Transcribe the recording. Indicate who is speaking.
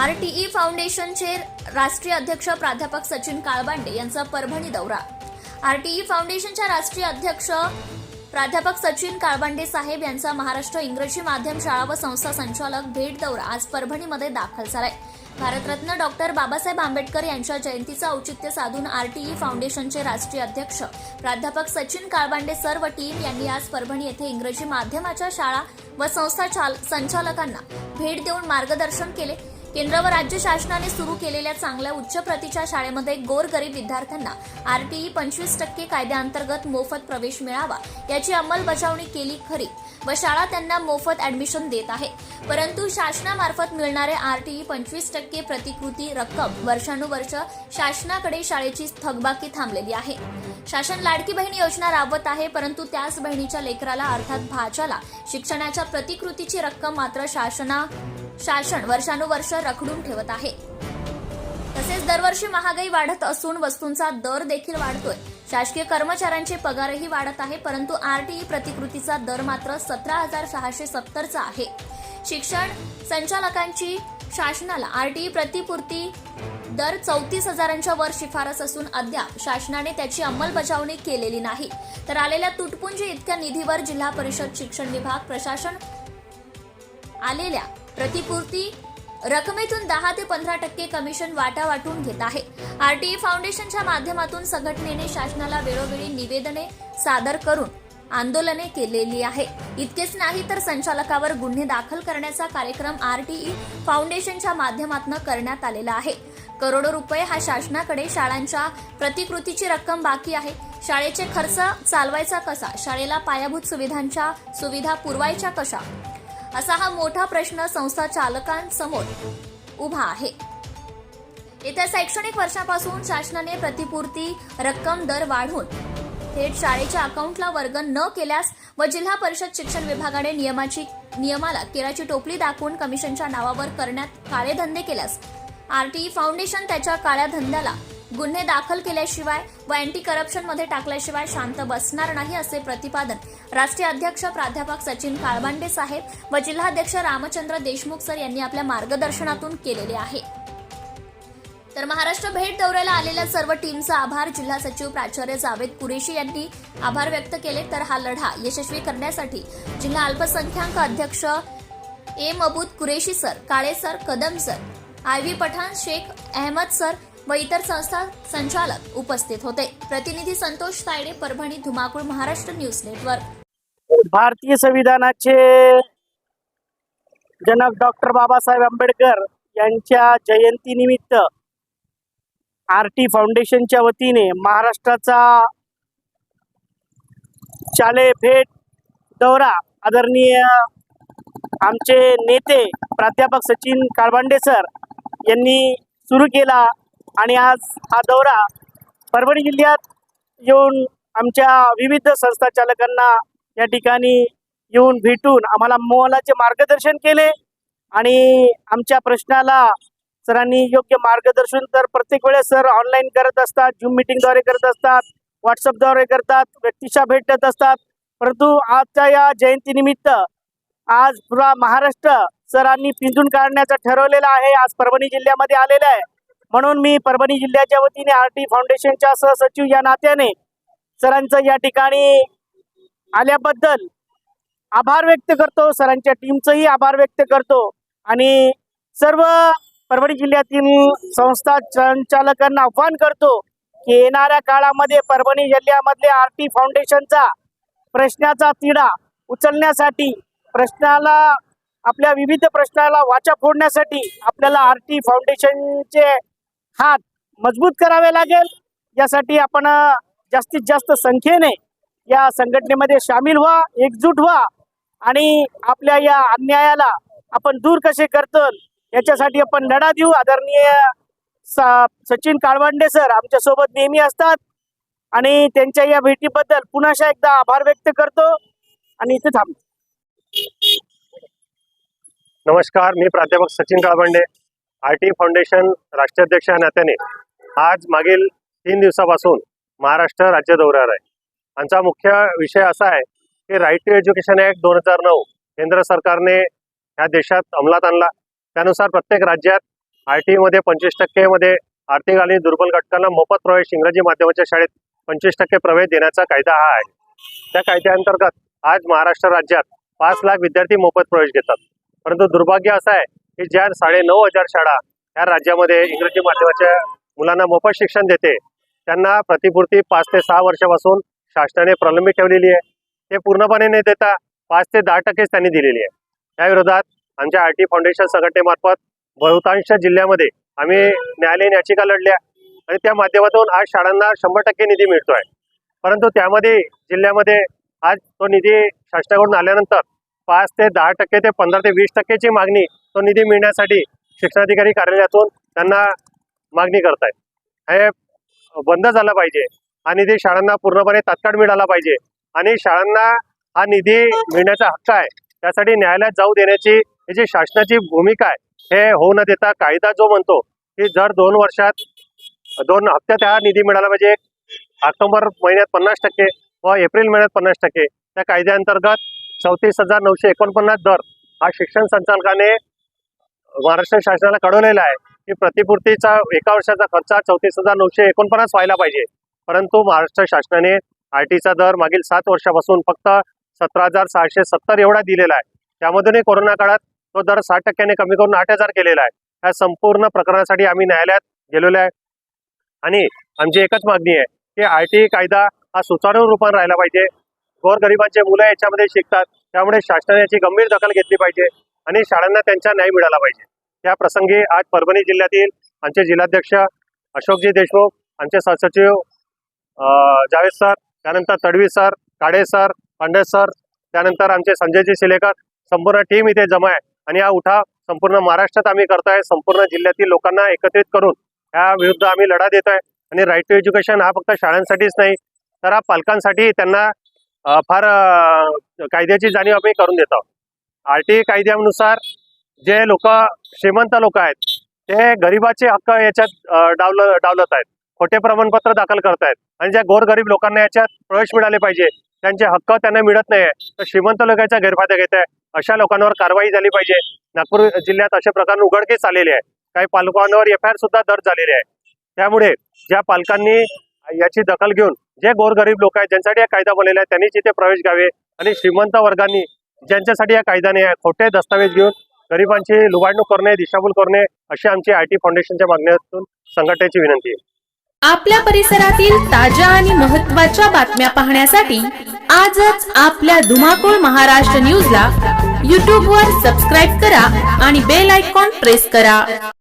Speaker 1: R T E फाउंडेशनचे राष्ट्रीय अध्यक्ष प्राध्यापक सचिन काळबांडे यांचा परभणी दौरा. आर टी ई फाउंडेशनच्या राष्ट्रीय अध्यक्ष प्राध्यापक सचिन काळबांडे साहेब यांचा महाराष्ट्र इंग्रजी माध्यम शाळा व संस्था संचालक भेट दौरा आज परभणीमध्ये दाखल झालाय. भारतरत्न डॉक्टर बाबासाहेब आंबेडकर यांच्या जयंतीचं औचित्य साधून आरटीई फाउंडेशनचे राष्ट्रीय अध्यक्ष प्राध्यापक सचिन काळबांडे सर व टीम यांनी आज परभणी येथे इंग्रजी माध्यमाच्या शाळा व संस्था चाल- संचालकांना भेट देऊन मार्गदर्शन केले. केंद्र व राज्य शासनाने सुरू केलेल्या चांगल्या उच्च प्रतीच्या शाळेमध्ये गोरगरीब विद्यार्थ्यांना आरटीई पंचवीस टक्के कायद्याअंतर्गत मोफत प्रवेश मिळावा याची अंमलबजावणी केली खरी व शाळा त्यांना मोफत ऍडमिशन देत आहे. परंतु शासनामार्फत मिळणारे आरटीई पंचवीस टक्के प्रतिकृती रक्कम वर्षानुवर्ष शासनाकडे शाळेची थकबाकी थांबलेली आहे. शासन लाडकी बहीण योजना राबवत आहे परंतु त्याच बहिणीच्या लेकराला अर्थात भाच्याला शिक्षणाच्या प्रतिकृतीची रक्कम मात्र शासना शासन वर्षानुवर्ष रखडून ठेवत आहे. तसेच दरवर्षी महागाई वाढत असून वस्तूंचा दर देखील वाढतोय. शासकीय कर्मचाऱ्यांचे पगारही वाढत आहे परंतु आरटीई प्रतिकृतीचा दर मात्र सतरा हजार सहाशे सत्तरचा आहे. शिक्षण संचालकांची शासनाला आरटीई प्रतिपूर्ती दर चौतीस हजारांच्या वर शिफारस असून अद्याप शासनाने त्याची अंमलबजावणी केलेली नाही. तर आलेल्या तुटपुंजी इतक्या निधीवर जिल्हा परिषद शिक्षण विभाग प्रशासन आलेल्या प्रतिपूर्ती रकमेतून दहा ते पंधरा टक्के कमिशन वाटा वाटून घेत आहे. आरटीई फाउंडेशनच्या माध्यमातून संघटनेने शासनाला वेळोवेळी निवेदने सादर करून आंदोलने केलेली आहे. इतकेच नाही तर संचालकावर गुन्हे दाखल करण्याचा कार्यक्रम आरटीई फाउंडेशनच्या माध्यमातून करण्यात आलेला आहे. करोडो रुपये हा शासनाकडे शाळांच्या प्रतिकृतीची रक्कम बाकी आहे. शाळेचे खर्च चालवायचा कसा? शाळेला पायाभूत सुविधांच्या सुविधा पुरवायच्या कशा? असा हा मोठा प्रश्न संस्था चालकांसमोर उभा आहे. येत्या शैक्षणिक वर्षापासून शासनाने प्रतिपूर्ती रक्कम दर वाढवून थेट शाळेच्या अकाउंटला वर्ग न केल्यास व जिल्हा परिषद शिक्षण विभागाने नियमाची नियमाला केराची टोपली दाखवून कमिशनच्या नावावर करण्यात काळे धंदे केल्यास आरटीई फाउंडेशन त्याच्या काळ्या धंद्याला गुन्हे दाखल केल्याशिवाय व अँटी करप्शनमध्ये टाकल्याशिवाय शांत बसणार नाही असे प्रतिपादन राष्ट्रीय अध्यक्ष प्राध्यापक सचिन काळबांडे साहेब व जिल्हाध्यक्ष रामचंद्र देशमुख सर यांनी आपल्या मार्गदर्शनातून केलेले आहे. तर महाराष्ट्र भेट दौऱ्याला आलेल्या सर्व टीमचा आभार. जिल्हा सचिव प्राचार्य जावेद कुरेशी यांनी आभार व्यक्त केले. तर हा लढा यशस्वी करण्यासाठी जिल्हा अल्पसंख्याक अध्यक्ष A Mabood Qureshi sir Kale sir Kadam sir I V Pathan Shaikh Ahmad sir व इतर संस्था संचालक उपस्थित होते. प्रतिनिधी संतोष तायडे परभणी धुमाकूळ महाराष्ट्र न्यूज नेटवर्क.
Speaker 2: भारतीय संविधानाचे जनक डॉक्टर बाबासाहेब आंबेडकर यांच्या जयंतीनिमित्त आर टी फाउंडेशनच्या वतीने महाराष्ट्राचा शालेय भेट दौरा आदरणीय आमचे नेते प्राध्यापक सचिन काळबांडे सर यांनी सुरू केला. आणि आज हा दौरा परभणी जिल्ह्यात येऊन आमच्या विविध संस्था चालकांना या ठिकाणी येऊन भेटून आम्हाला मोलाचे मार्गदर्शन केले आणि आमच्या प्रश्नाला सरांनी योग्य मार्गदर्शन तर प्रत्येक वेळेस सर ऑनलाईन करत असतात झूम मिटिंगद्वारे करत असतात व्हॉट्सअपद्वारे करतात व्यक्तिशा भेटत असतात. परंतु आजच्या या जयंतीनिमित्त आज पुरा महाराष्ट्र सरांनी पिंजून काढण्याचं ठरवलेलं आहे. आज परभणी जिल्ह्यामध्ये आलेलं आहे. म्हणून मी परभणी जिल्ह्याच्या वतीने आर टी फाउंडेशनच्या सहसचिव या नात्याने सरांचं या ठिकाणी आल्याबद्दल आभार व्यक्त करतो. सरांच्या टीमचंही आभार व्यक्त करतो. आणि सर्व परभणी जिल्ह्यातील संस्था संचालकांना आव्हान करतो की येणाऱ्या काळामध्ये परभणी जिल्ह्यामधले आर टी फाउंडेशनचा प्रश्नाचा तिढा उचलण्यासाठी प्रश्नाला आपल्या विविध प्रश्नाला वाचा फोडण्यासाठी आपल्याला आर टी फाउंडेशनचे हात मजबूत करावे लागेल. यासाठी आपण जास्तीत जास्त संख्येने या संघटनेमध्ये सामील व्हा एकजूट व्हा आणि आपल्या या अन्यायाला आपण दूर कसे करतो याच्यासाठी आपण लढा देऊ. आदरणीय स- सचिन काळवंडे सर आमच्यासोबत नेहमी असतात आणि त्यांच्या या भेटीबद्दल पुन्हा एकदा आभार व्यक्त करतो आणि इथे थांबतो
Speaker 3: नमस्कार मी प्राध्यापक Sachin Kalwande. R T foundation राष्ट्राध्यक्ष या नात्याने आज मागील तीन दिवसापासून महाराष्ट्र राज्य दौऱ्यावर आहे. आमचा मुख्य विषय असा आहे की राईट टू एज्युकेशन ॲक्ट दोन हजार नऊ केंद्र सरकारने ह्या देशात अंमलात आणला. त्यानुसार प्रत्येक राज्यात आर टी मध्ये पंचवीस टक्के मध्ये आर्थिक आणि दुर्बल घटकांना मोफत प्रवेश इंग्रजी माध्यमाच्या शाळेत पंचवीस टक्के प्रवेश देण्याचा कायदा हा आहे. त्या कायद्याअंतर्गत आज महाराष्ट्र राज्यात पाच लाख विद्यार्थी मोफत प्रवेश घेतात. परंतु दुर्भाग्य असं आहे की ज्या साडे नऊ हजार शाळा या राज्यामध्ये इंग्रजी माध्यमाच्या मुलांना मोफत शिक्षण देते. त्यांना प्रतिपूर्ती पाच ते सहा वर्षापासून शासनाने प्रलंबित ठेवलेली आहे. ते पूर्णपणे न देता पाच ते दहा टक्केच त्यांनी दिलेली आहे. त्याविरोधात आमच्या आर टी फाउंडेशन संघटनेमार्फत बहुतांश जिल्ह्यामध्ये आम्ही न्यायालयीन याचिका लढल्या आणि त्या माध्यमातून आज शाळांना शंभर टक्के निधी मिळतो आहे परंतु त्यामध्ये जिल्ह्यामध्ये आज तो निधी शासनाकडून आल्यानंतर पाच ते दहा टक्के ते पंधरा ते वीस टक्केची मागणी तो निधी मिळण्यासाठी शिक्षणाधिकारी कार्यालयातून त्यांना मागणी करतायत. हे बंद झालं पाहिजे. हा निधी शाळांना पूर्णपणे तात्काळ मिळाला पाहिजे. आणि शाळांना हा निधी मिळण्याचा हक्क आहे. त्यासाठी न्यायालयात जाऊ देण्याची ही जी शासनाची भूमिका आहे हे होऊ न देता कायदा जो म्हणतो की जर दोन वर्षात दोन हप्त्यात हा निधी मिळाला पाहिजे ऑक्टोबर महिन्यात पन्नास टक्के व एप्रिल महिन्यात पन्नास टक्के त्या कायद्याअंतर्गत चौतीस हजार नऊशे एकोणपन्नास दर हा शिक्षण संचालकाने महाराष्ट्र शासनाला कळवलेला आहे की प्रतिपूर्तीचा एका वर्षाचा खर्च चौतीस हजार नऊशे एकोणपन्नास व्हायला पाहिजे. परंतु महाराष्ट्र शासनाने आर टीचा दर मागील सात वर्षापासून फक्त सतरा हजार सहाशे सत्तर एवढा दिलेला आहे. त्यामधूनही कोरोना काळात तो दर साठ टक्क्याने कमी करून आठ हजार केलेला आहे. ह्या संपूर्ण प्रकरणासाठी आम्ही न्यायालयात गेलेलो आहे. आणि आमची एकच मागणी आहे की आर टी कायदा हा सुचारू रूपाने राहिला पाहिजे. गोरगरिबांचे मुलं याच्यामध्ये शिकतात. त्यामुळे शासनाने याची गंभीर दखल घेतली पाहिजे. आणि शाळांना त्यांचा न्याय मिळाला पाहिजे. त्या प्रसंगी आज परभणी जिल्ह्यातील आमचे जिल्हाध्यक्ष अशोकजी देशमुख आमचे सहसचिव जावेद सर त्यानंतर Tadvi sir Kade sir Pande sir त्यानंतर आमचे संजयजी शिलेकर संपूर्ण टीम इथे जमा आहे. आणि हा उठाव संपूर्ण महाराष्ट्रात आम्ही करतोय. संपूर्ण जिल्ह्यातील लोकांना एकत्रित करून या विरुद्ध आम्ही लढा देत आहे आणि राईट टू एज्युकेशन हा फक्त शाळांसाठीच नाही तर हा पालकांसाठी त्यांना फार कायद्याची जाणीव आम्ही करून देतो आर टी कायद्यानुसार जे लोक श्रीमंत लोक आहेत ते गरिबाचे हक्क याच्यात डावलं डावल डावलत आहेत. खोटे प्रमाणपत्र दाखल करतायत. आणि ज्या गोरगरीब लोकांना याच्यात प्रवेश मिळाले पाहिजे त्यांचे हक्क त्यांना मिळत नाही तर श्रीमंत लोकांचा गैरफायदा घेत आहे अशा लोकांवर कारवाई झाली पाहिजे. नागपूर जिल्ह्यात अशा प्रकारे उघडकीस आलेले आहे. काही पालकांवर एफ आय आर सुद्धा दर्ज झालेले आहे. त्यामुळे ज्या पालकांनी याची दखल घेऊन जे गोरगरीब लोक आहेत ज्यांच्यासाठी हा कायदा बनलेला आहे त्यांनी इथे प्रवेश घ्यावे. आणि श्रीमंत वर्गांनी ज्यांच्यासाठी या कायद्याने खोटे दस्तावेज घेऊन गरिबांची लुबाडणूक करणे दिशाभूल करणे अशी आमची आय टी फाउंडेशनच्या मागण्यातून संघटनेची विनंती आहे.
Speaker 4: आपल्या परिसरातील ताज्या आणि महत्त्वाच्या बातम्या पाहण्यासाठी आजच आपल्या धुमाकूळ महाराष्ट्र न्यूजला यूट्यूबवर सबस्क्राईब करा आणि बेल आयकॉन प्रेस करा.